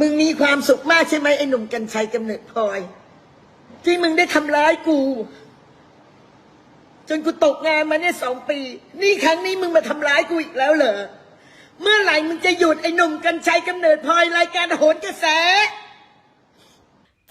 มึงมีความสุขมากใช่ไหมไอ้หนุ่มกัญชัยกำเนิดพลอย ที่มึงได้ทำร้ายกู จนกูตกงานมาเนี่ยสองปี นี่ครั้งนี้มึงมาทำร้ายกูอีกแล้วเหรอ เมื่อไหร่มึงจะหยุดไอ้หนุ่มกัญชัยกำเนิดพลอยรายการโหนกระแส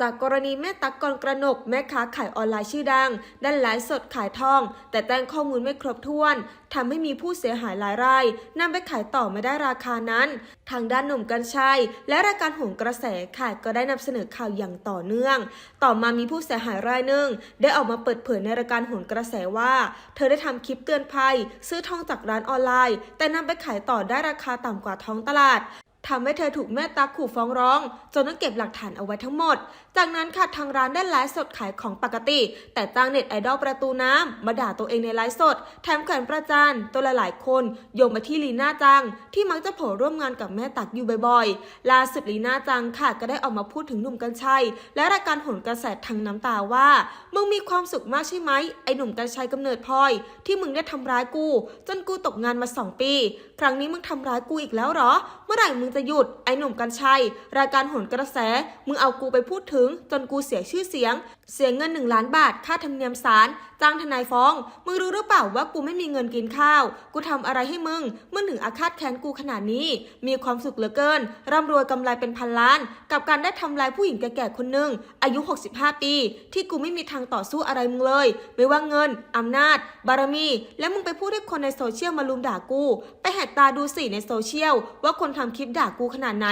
จากกรณีแม่ตักกรกระหนกแม่ค้าขายออนไลน์ชื่อดังด้านไลฟ์สดขายทอง แต่แจ้งข้อมูลไม่ครบถ้วนทำให้มีผู้เสียหายหลายรายนำไปขายต่อไม่ได้ราคานั้น ทางด้านหนุ่มกัญชัย และรายการหนกระแสค่ะก็ได้นำเสนอข่าวอย่างต่อเนื่อง ต่อมามีผู้เสียหายรายหนึ่งได้ออกมาเปิดเผยในรายการหนกระแสว่า เธอได้ทำคลิปเตือนภัย ซื้อทองจากร้านออนไลน์ แต่นำไปขายต่อได้ราคาต่ำกว่าท้องตลาด ทำให้เธอถูกแม่ตักขู่ฟ้องร้อง จนต้องเก็บหลักฐานเอาไว้ทั้งหมด จากนั้นค่ะทางร้านได้ไลฟ์สดขายของปกติ แต่จ้างเน็ตไอดอลประตูน้ำมาด่าตัวเองในไลฟ์สด แถมแขวนประจานตัวหลายๆคน โยงมาที่ลีน่าจัง ที่มักจะโผล่ร่วมงานกับแม่ตักอยู่บ่อยๆล่าสุดลีน่าจังค่ะก็ได้ออกมาพูดถึงหนุ่มกัญชัย และรายการหนกระแสทางน้ำตาว่ามึงมีความสุขมากใช่ไหมไอหนุ่มกัญชัยกำเนิดพลอย ที่มึงได้ทำร้ายกู จนกูตกงานมาสองปี ครั้งนี้มึงทำร้ายกูอีกแล้วเหรอ เมื่อไหร่มึงจะหยุด ไอหนุ่มกัญชัย รายการโหนกระแส มึงเอากูไปพูดถึง จนกูเสียชื่อเสียง เสียเงินหนึ่งล้านบาท ค่าธรรมเนียมศาลจ้างทนายฟ้อง มึงรู้หรือเปล่าว่ากูไม่มีเงินกินข้าว กูทำอะไรให้มึง มึงถึงอาฆาตแค้นกูขนาดนี้ มีความสุขเหลือเกิน ร่ำรวยกำไรเป็นพันล้าน กับการได้ทำลายผู้หญิงแก่ๆคนหนึ่งอายุ 65 ปี ที่กูไม่มีทางต่อสู้อะไรมึงเลย ไม่ว่าเงินอำนาจ บารมี และมึงไปพูดให้คนในโซเชียลมาลุมด่ากู ไปแหกตาดูสิในโซเชียลว่าคนทำคลิปด่ากูขนาดไหน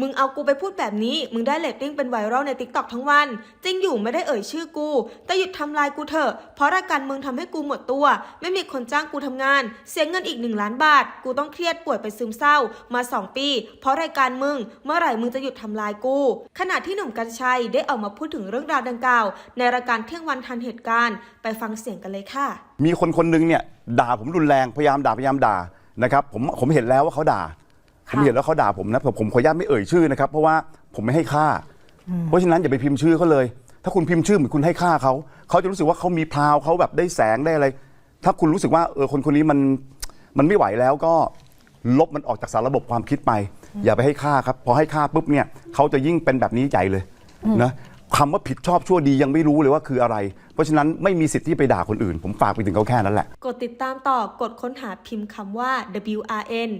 มึงเอากูไปพูดแบบนี้ มึงได้เลตติ้งเป็นไวรัลในติ๊กต็อกทั้งวัน จริงอยู่ไม่ได้เอ่ยชื่อกู แต่หยุดทำลายกูเถอะ เพราะรายการมึงทำให้กูหมดตัว ไม่มีคนจ้างกูทำงาน เสียเงินอีกหนึ่งล้านบาท กูต้องเครียดป่วยไปซึมเศร้า มาสองปี เพราะรายการมึง เมื่อไหร่มึงจะหยุดทำลายกู ขณะที่หนุ่มกัญชัยได้ออกมาพูดถึงเรื่องราวดังกล่าว ในรายการเที่ยงวันทันเหตุการณ์ ไปฟังเสียงกันเลยค่ะ มีคนคนหนึงเนี่ยด่าผมรุนแรงพยายามด่าพยายามด่านะครับผมผมเห็นแล้วว่าเขาด่า ผมเห็นแล้วเขาด่าผมนะผมผมขออนุญาตไม่เอ่ยชื่อนะครับ เพราะว่าผมไม่ให้ค่า เพราะฉะนั้นอย่าไปพิมพ์ชื่อเขาเลย ถ้าคุณพิมพ์ชื่อเหมือนคุณให้ค่าเขาเขาจะรู้สึกว่าเขามีพราวเขาแบบได้แสงได้อะไร ถ้าคุณรู้สึกว่าเออคนคนนี้มันมันไม่ไหวแล้วก็ลบมันออกจากสารระบบความคิดไป อย่าไปให้ค่าครับพอให้ค่าปุ๊บเนี่ยเขาจะยิ่งเป็นแบบนี้ใหญ่เลยนะคำว่าผิดชอบชั่วดียังไม่รู้เลยว่าคืออะไร เพราะฉะนั้นไม่มีสิทธิ์ที่ไปด่าคนอื่น ผมฝากไปถึงเขาแค่นั้นแหละ กดติดตามต่อกดค้นหาพิมพ์คำว่า WRN